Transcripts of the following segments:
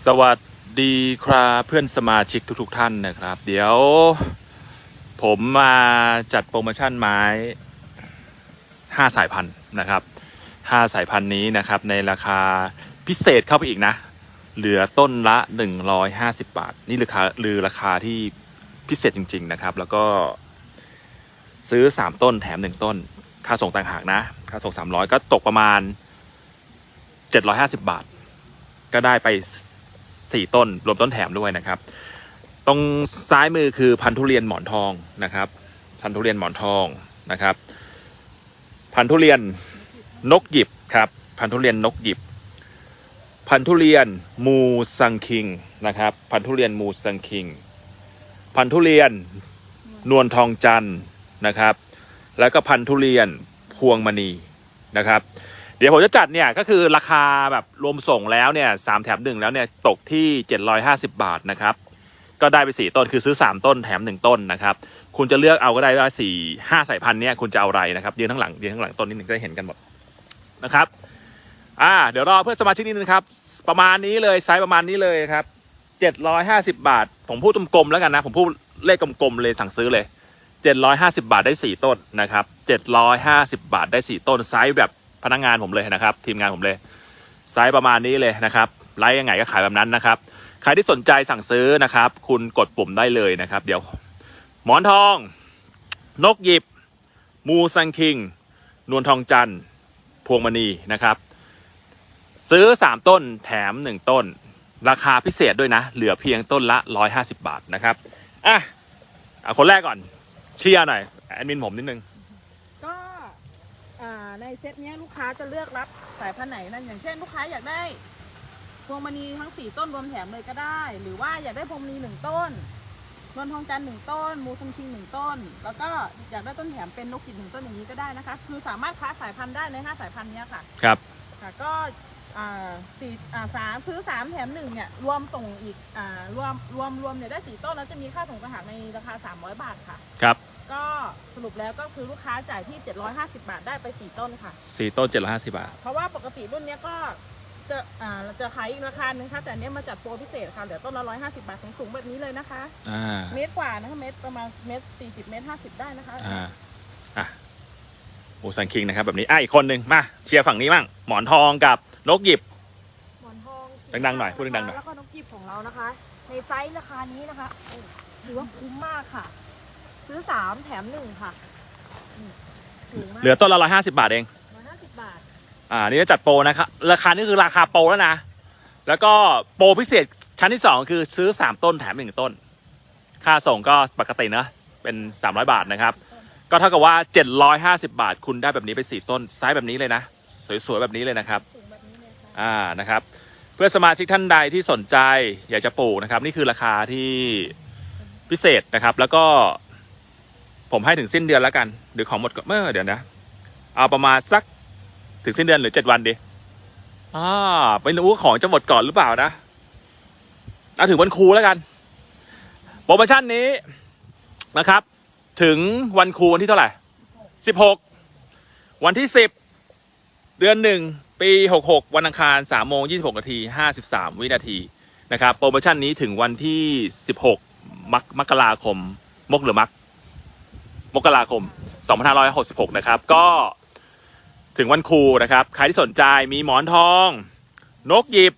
สวัสดีครับเพื่อนสมาชิกทุกๆท่านนะครับ เดี๋ยว ผมมาจัดโปรโมชั่นไม้ 5 สายพันธุ์นะครับ 5 สายพันธุ์นี้นะครับในราคาพิเศษเข้าไปอีกนะ เหลือต้นละ 150 บาท นี่ราคาหรือราคาที่พิเศษจริง ๆนะครับ แล้วก็ซื้อ 3 ต้นแถม 1 ต้น ค่าส่งต่างหากนะ ค่าส่ง 300 ก็ตกประมาณ 750 บาท ก็ได้ไป 4 ต้น รวมต้นแถมด้วยนะครับ ตรงซ้ายมือคือพันธุเรียนหมอนทองนะครับ พันธุเรียนหมอนทองนะครับ พันธุเรียนนกหยิบครับ พันธุเรียนนกหยิบ พันธุเรียนมูซังคิงนะครับ พันธุเรียนมูซังคิง พันธุเรียนนวลทองจันทร์นะครับ แล้วก็พันธุเรียนพวงมณีนะครับ ดี๋ยวผมจะจัดเนี่ยก็คือราคาแบบรวมส่งแล้วเนี่ยสามแถมหนึ่งแล้วเนี่ยตกที่ 750 บาทนะครับ ก็ได้ไปสี่ต้นคือซื้อ 3 ต้นแถม 1 ต้นนะครับ คุณจะเลือกเอาก็ได้ว่าสี่ห้าสายพันธุ์เนี่ยคุณจะเอาอะไรนะครับยืนข้างหลังยืนข้างหลังต้นนิดหนึ่งจะเห็นกันหมดนะครับอ่าเดี๋ยวรอเพื่อนสมาชิกนิดนึงครับประมาณนี้เลยไซส์ประมาณนี้เลยครับ750 บาท ผมพูดกลมๆแล้วกันนะผมพูดเลขกลมๆเลยสั่งซื้อเลย 750 บาทได้ 4 ต้นนะครับ750 บาทได้ 4 ต้นไซส์แบบ พนักงานผมเลยนะครับ ทีมงานผมเลยไซส์ประมาณนี้เลยนะครับไลฟ์ยังไงก็ขายแบบนั้นนะครับ ใครที่สนใจสั่งซื้อนะครับ คุณกดปุ่มได้เลยนะครับ เดี๋ยว หมอนทอง นกหยิบ มูซังคิง นวลทองจันทร์พวงมณีนะครับ ซื้อ 3 ต้นแถม 1 ต้น ราคาพิเศษด้วยนะ เหลือเพียงต้นละ 150 บาทนะครับอะเอาคนแรกก่อนเชียร์หน่อยแอดมินผมนิดนึง เซตเนี้ยลูกค้าจะเลือกรับสายพันธุ์ไหนนั่นอย่างเช่นลูกค้าอยากได้พวงมณีทั้งสี่ต้นรวมแถมเลยก็ได้ หรือว่าอยากได้พวงมณีหนึ่งต้นนวลทองจันทร์หนึ่งต้น มูซังคิงหนึ่งต้น แล้วก็อยากได้ต้นแถมเป็นนกกินหนึ่งต้นอย่างนี้ก็ได้นะคะ คือสามารถค้าสายพันธุ์ได้ในห้าสายพันธุ์เนี้ยค่ะ ครับ ค่ะก็ อ่าสี่อ่าสามซื้อสามแถมหนึ่งเนี่ยรวมส่งอีกอ่ารวมรวมรวมเนี่ยได้สี่ต้นแล้วจะมีค่าส่งต่างหากในราคาสามร้อยบาทค่ะ ครับก็สรุปแล้วก็คือลูกค้าจ่ายที่ 750 บาทได้ไป 4 ต้นค่ะ สี่ต้น750บาท เพราะว่าปกติรุ่นเนี้ยก็จะอ่าจะขายอีกราคาหนึงค่ะ แต่อันเนี้ยมาจัดโปรพิเศษค่ะเหลือต้นละ150 บาทสูงๆแบบนี้เลยนะคะ อ่า เมตรกว่านะคะเมตรประมาณเมตร40 เมตร50 ได้นะคะ อ่าอะ มูซังคิงนะครับแบบนี้อะอีกคนหนึ่งมาเชียร์ฝั่งนี้มั่งหมอนทองกับนกหยิบ หมอนทองดังๆหน่อยพูดดังๆหน่อย แล้วก็นกจีบของเรานะคะ ในไซส์ราคานี้นะคะโอ้ถือว่าคุ้มมากค่ะ ซื้อสามแถมหนึ่งค่ะอืมถูกมากเหลือต้นละ150บาทเอง ร้อยห้าสิบบาท อ่านี่จะจัดโปรนะครับราคานี่คือราคาโปรแล้วนะ แล้วก็โปรพิเศษชั้นที่ 2 คือซื้อ 3 ต้นแถม 1 ต้น ค่าส่งก็ปกตินะเป็น 300 บาทนะครับ ก็เท่ากับว่า 750 บาท คุณได้แบบนี้ไป 4 ต้นไซส์แบบนี้เลยนะ สวยๆแบบนี้เลยนะครับสูงแบบนี้เลยค่ะอ่านะครับ เพื่อสมาชิกท่านใดที่สนใจอยากจะปลูกนะครับ นี่คือราคาที่พิเศษนะครับ แล้วก็ผมให้ถึงสิ้นเดือนแล้วกัน หรือของหมดก็เมื่อเดี๋ยวนะ เอาประมาณสักถึงสิ้นเดือนหรือเจ็ดวันดีอ่าไม่รู้ว่าของจะหมดก่อนหรือเปล่านะเอาถึงวันครูแล้วกัน โปรโมชั่นนี้นะครับ ถึงวันครูวันที่เท่าไหร่สิบหกวันที่สิบเดือนหนึ่งปีหกหกวันอังคารสามโมงยี่สิบหกนาทีห้าสิบสามวินาทีนะครับโปรโมชั่นนี้ถึงวันที่สิบหกมกมกราคม มกหรือมัก มกราคม2566นะครับ ก็ถึงวันครูนะครับ ใครที่สนใจมีหมอนทอง นกหยิบ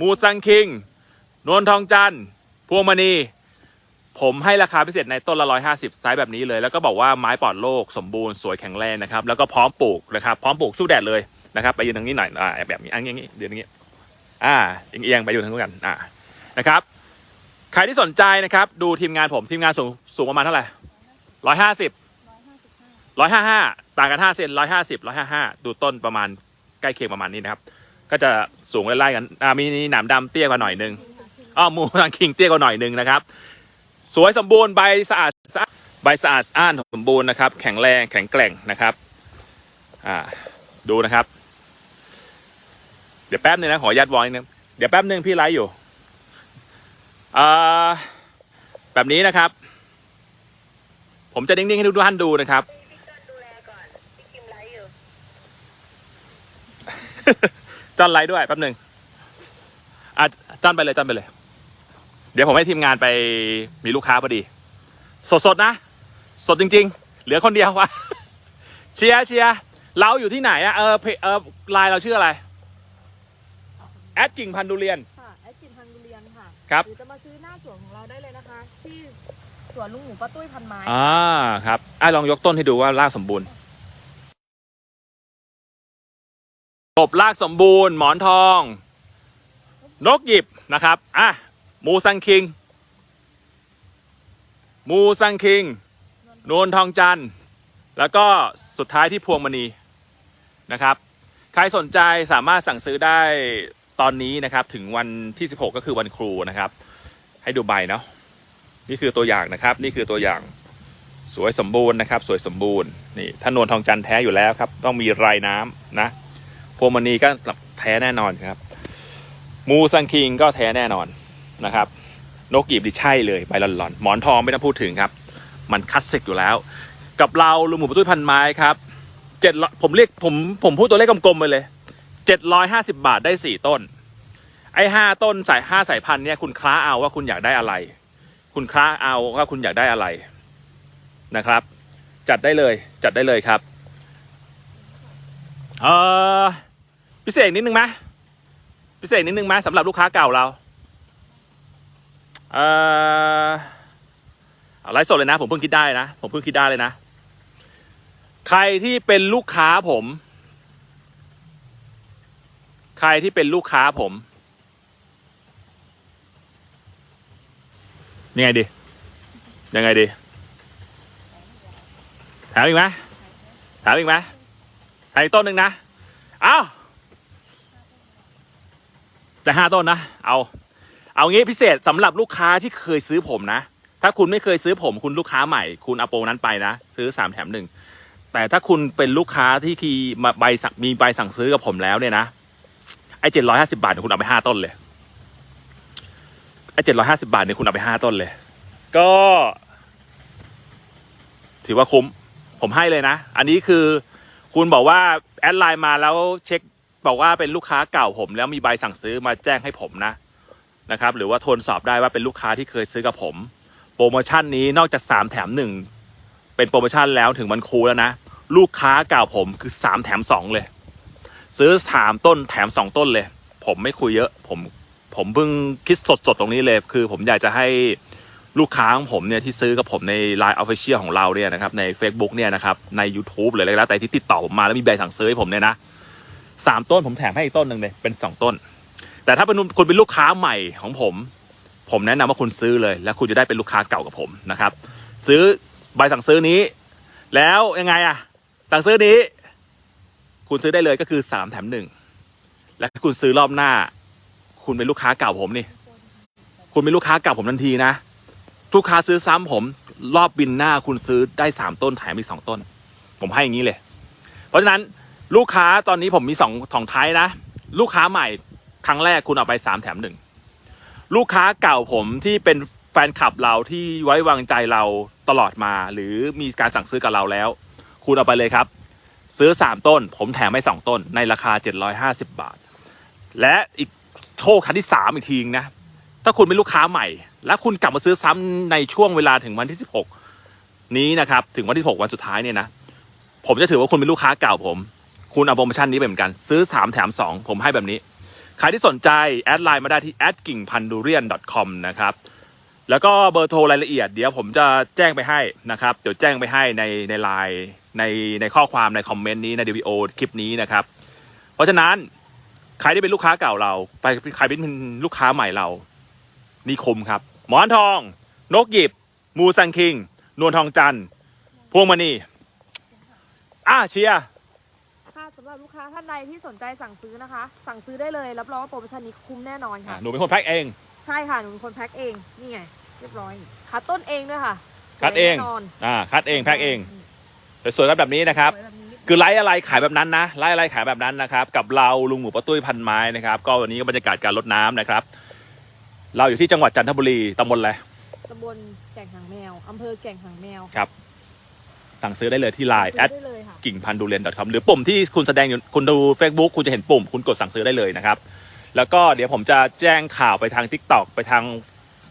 มูซังคิง นวลทองจันทร์พวงมณี ผมให้ราคาพิเศษในต้นละ 150 ไซส์แบบนี้เลย แล้วก็บอกว่าไม้ปลอดโรคสมบูรณ์สวยแข็งแรงนะครับ แล้วก็พร้อมปลูกนะครับ พร้อมปลูกสู้แดดเลยนะครับ ไปยืนทางนี้หน่อยอ่าแบบนี้อันนี้ เดี๋ยวนี้ อ่าเอียงไปอยู่ทางนู้นกัน อ่า นะครับ ใครที่สนใจนะครับ ดูทีมงานผม ทีมงานสูงสูงประมาณเท่าไหร่ร้อยห้าสิบร้อยห้าห้าต่างกันห้าเซนร้อยห้าสิบร้อยห้าห้าดูต้นประมาณใกล้เคียงประมาณนี้นะครับ ก็จะสูงไล่ๆกัน อ่า มีหนามดำเตี้ยกว่าหน่อยนึง อ้อมูทังคิงเตี้ยกว่าหน่อยนึงนะครับ สวยสมบูรณ์ใบสะอาดใบสะอาดอ้านสมบูรณ์นะครับ แข็งแรงแข็งแกร่งนะครับอ่าดูนะครับ เดี๋ยวแป๊บนึงนะขออนุญาตวอลนิดนึงเดี๋ยวแป๊บนึงพี่ไลฟ์อยู่อ่าแบบนี้นะครับ ผมจะนิ่งๆให้ทุกท่านดูนะครับจอนไลท์ด้วยแป๊บหนึ่งอะจันไปเลยจันไปเลย เดี๋ยวผมให้ทีมงานไปมีลูกค้าพอดี สดๆนะ สดจริง ๆ เหลือคนเดียววะเชียร์เชียร์เราอยู่ที่ไหนอะเออเพเออไลน์เราชื่ออะไรแอดกิ่งพันธุ์ดุเรียน ค่ะแอดจินพันธุเรียนค่ะครับ หรือจะมาซื้อหน้าสวนของเราได้เลยนะคะ ที่สวนลุงหมูป้าตุ้ยพันไม้อ่าครับไอ้ลองยกต้นให้ดูว่ารากสมบูรณ์กบรากสมบูรณ์ หมอนทอง นกหยิบนะครับอะ มูซังคิง มูซังคิง นวลทองจันทร์ แล้วก็สุดท้ายที่พวงมณีนะครับ ใครสนใจสามารถสั่งซื้อได้ตอนนี้นะครับ ถึงวันที่ 16 ก็คือวันครูนะครับ ให้ดูใบเนาะ นี่คือตัวอย่างนะครับ นี่คือตัวอย่าง สวยสมบูรณ์นะครับ สวยสมบูรณ์ นี่ถ้านวลทองจันทร์แท้อยู่แล้วครับ ต้องมีรายน้ำนะพวงมณีก็แท้แน่นอนครับ มูซังคิงก็แท้แน่นอน นะครับนกหยิบดิใช่เลยใบหลอนๆหมอนทองไม่ต้องพูดถึงครับ มันคลาสสิกอยู่แล้ว กับเราลุงหมูประตุ้ยพันไม้ครับเจ็ดผมเรียกผมผมพูดตัวเลขกลมๆไปเลยเจ็ดร้อยห้าสิบาทได้สี่ต้น ไอ้ห้าต้นสายห้าสายพันธุ์เนี่ยคุณคล้าเอาว่าคุณอยากได้อะไร คุณคล้าเอาว่าคุณอยากได้อะไรนะครับ จัดได้เลยจัดได้เลยครับเออพิเศษนิดนึงไหมพิเศษนิดนึงไหมสำหรับลูกค้าเก่าเรา เออเอไลฟ์สดเลยนะ ผมเพิ่งคิดได้นะ ผมเพิ่งคิดได้เลยนะ ใครที่เป็นลูกค้าผม ใครที่เป็นลูกค้าผมยังไงดี ยังไงดีถามอีกไหมถามอีกไหมถามอีกต้นหนึ่งนะ เอาจะห้าต้นนะ เอา เอางี้พิเศษสำหรับลูกค้าที่เคยซื้อผมนะ ถ้าคุณไม่เคยซื้อผมคุณลูกค้าใหม่ คุณเอาโปรนั้นไปนะ ซื้อสามแถมหนึ่งแต่ถ้าคุณเป็นลูกค้าที่คีมาใบสั่งมีใบสั่งซื้อกับผมแล้วเนี่ยนะไอ้เจ็ดร้อยห้าสิบาทเนี่ยคุณเอาไปห้าต้นเลยไอ้เจ็ดร้อยห้าสิบาทเนี่ยคุณเอาไปห้าต้นเลย ก็ ถือว่าคุ้มผมให้เลยนะ อันนี้คือคุณบอกว่าแอดไลน์มาแล้วเช็คบอกว่าเป็นลูกค้าเก่าผม แล้วมีใบสั่งซื้อมาแจ้งให้ผมนะ นะครับหรือว่าโทนสอบได้ว่าเป็นลูกค้าที่เคยซื้อกับผม โปรโมชั่นนี้นอกจากสามแถมหนึ่งเป็นโปรโมชั่นแล้วถึงวันครูแล้วนะ ลูกค้าเก่าผมคือสามแถมสองเลย ซื้อสามต้นแถมสองต้นเลย ผมไม่คุยเยอะผมผมเพิ่งคิดสดๆตรงนี้เลย คือผมอยากจะให้ลูกค้าของผมเนี่ยที่ซื้อกับผมใน Line Official ของเราเนี่ยนะครับใน Facebook เนี่ยนะครับใน YouTube เลยแล้วแต่ที่ติดต่อผมมาแล้วมีใบสั่งซื้อให้ผมเนี่ยนะสามต้นผมแถมให้อีกต้นหนึ่งเลยเป็นสองต้น แต่ถ้าเป็นคุณเป็นลูกค้าใหม่ของผม ผมแนะนำว่าคุณซื้อเลย แล้วคุณจะได้เป็นลูกค้าเก่ากับผมนะครับ ซื้อใบสั่งซื้อนี้ แล้วยังไงอะสั่งซื้อนี้ คุณซื้อได้เลยก็คือสามแถมหนึ่งและคุณซื้อรอบหน้า คุณเป็นลูกค้าเก่าผมนี่ คุณเป็นลูกค้าเก่าผมทันทีนะลูกค้าซื้อซ้ำผม รอบบินหน้าคุณซื้อได้สามต้นแถมอีกสองต้น ผมให้อย่างนี้เลย เพราะฉะนั้นลูกค้าตอนนี้ผมมีสองสองท้ายนะ ลูกค้าใหม่ ครั้งแรกคุณเอาไปสามแถมหนึ่งลูกค้าเก่าผมที่เป็นแฟนคลับเราที่ไว้วางใจเราตลอดมา หรือมีการสั่งซื้อกับเราแล้ว คุณเอาไปเลยครับ ซื้อสามต้น ผมแถมให้สองต้น ในราคาเจ็ดร้อยห้าสิบบาท และอีกโชคคันที่สามอีกทีนึงนะ ถ้าคุณเป็นลูกค้าใหม่ และคุณกลับมาซื้อซ้ำในช่วงเวลาถึงวันที่สิบหกนี้นะครับ ถึงวันที่หกวันสุดท้ายเนี่ยนะ ผมจะถือว่าคุณเป็นลูกค้าเก่าผม คุณเอาโปรโมชั่นนี้ไปเหมือนกัน ซื้อสามแถมสองผมให้แบบนี้ ใครที่สนใจ แอดไลน์มาได้ที่ a d กิ่งพันดูเรียน .com นะครับ แล้วก็เบอร์โทรรายละเอียดเดี๋ยวผมจะแจ้งไปให้นะครับ เดี๋ยวแจ้งไปให้ในในไลน์ในในข้อความในคอมเมนต์นี้ในวิดีโอคลิปนี้นะครับ เพราะฉะนั้นใครที่เป็นลูกค้าเก่าเรา ไปใครเป็นลูกค้าใหม่เรา นี่คมครับ หมอนทอง นกหยิบ มูซังคิง นวลทองจันทร์พวงมณีอ่าเชียร์ ลูกค้าท่านใดที่สนใจสั่งซื้อนะคะ สั่งซื้อได้เลยรับรองว่าโปรโมชั่นนี้คุ้มแน่นอนอะค่ะหนูเป็นคนแพ็คเอง ใช่ค่ะหนูเป็นคนแพ็คเองนี่ไงเรียบร้อยคัดต้นเองด้วยค่ะคัดเองสวยแน่นอนอ่าคัดเองแพ็คเองสวยๆแบบนี้นะครับ สวยแบบนี้คือไลฟ์อะไรขายแบบนั้นนะไลฟ์อะไรขายแบบนั้นนะครับ กับเราลุงหมูป้าตุ้ยพันไม้นะครับก็วันนี้ก็บรรยากาศการรดน้ำนะครับ เราอยู่ที่จังหวัดจันทบุรีตำบลอะไร ตำบลแก่งหางแมวอำเภอแก่งหางแมว สั่งซื้อได้เลยที่ไลน์แอดซื้อได้เลยค่ะ กิ่งพันดูเรียน .com หรือปุ่มที่คุณแสดงอยู่คุณดู Facebook คุณจะเห็นปุ่ม คุณกดสั่งซื้อได้เลยนะครับ แล้วก็เดี๋ยวผมจะแจ้งข่าวไปทาง TikTok ไปทาง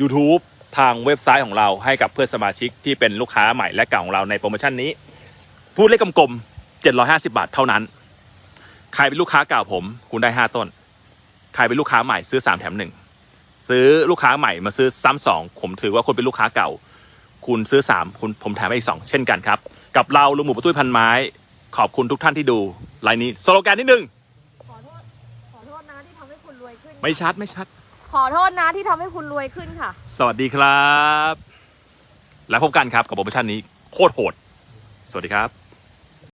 YouTube ทางเว็บไซต์ของเราให้กับเพื่อนสมาชิกที่เป็นลูกค้าใหม่และเก่าของเราในโปรโมชั่นนี้ พูดเลขกลมๆ750 บาทเท่านั้น ใครเป็นลูกค้าเก่าผม คุณได้ 5 ต้น ใครเป็นลูกค้าใหม่ซื้อ 3 แถม 1 ซื้อลูกค้าใหม่มาซื้อซ้ำสองผมถือว่าคุณเป็นลูกค้าเก่า คุณซื้อ 3 คุณผมแถมให้อีก 2 เช่นกันครับ กับเราลุงหมูประตุ้ยพันไม้ ขอบคุณทุกท่านที่ดูไลน์นี้สโลแกนนิดนึงขอโทษขอโทษนะที่ทำให้คุณรวยขึ้นไม่ชัดไม่ชัด ขอโทษนะที่ทำให้คุณรวยขึ้นค่ะ สวัสดีครับ แล้วพบกันครับกับโปรโมชั่นนี้โคตรโหด สวัสดีครับ